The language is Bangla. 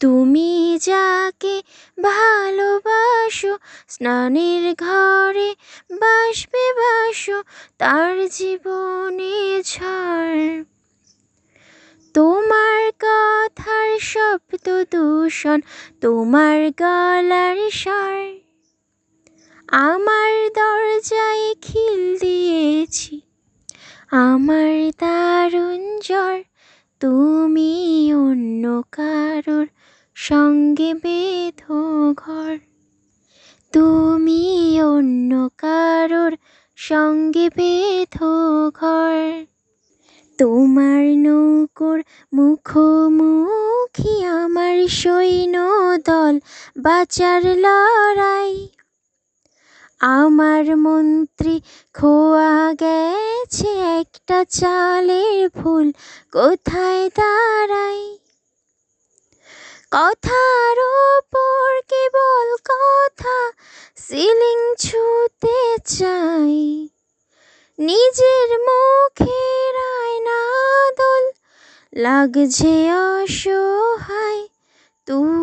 তুমি যাকে ভালোবাসো, স্নানের ঘরে বাসবে বাসো, তার জীবনে ঝড়। তোমার কথার শব্দ দূষণ, তোমার গলার স্বর। আমার দরজায় খিল দিয়েছি, আমার দারুণ জ্বর। তুমি অন্য কারোর সঙ্গে বেঁধো ঘর। তুমি অন্য কারোর সঙ্গে বেঁধো ঘর। তোমার নৌকোর মুখোমুখি আমার সৈন্য দল বাঁচার লড়াই। আমার মন্ত্রী খোয়া গেছে একটা চালের ফুল, কোথায় দাঁড়াই? কথার ওপর কেবল কথা সিলিং ছুতে চাই। নিজের মুখের আয়না দোল লাগছে অসহায় তুমি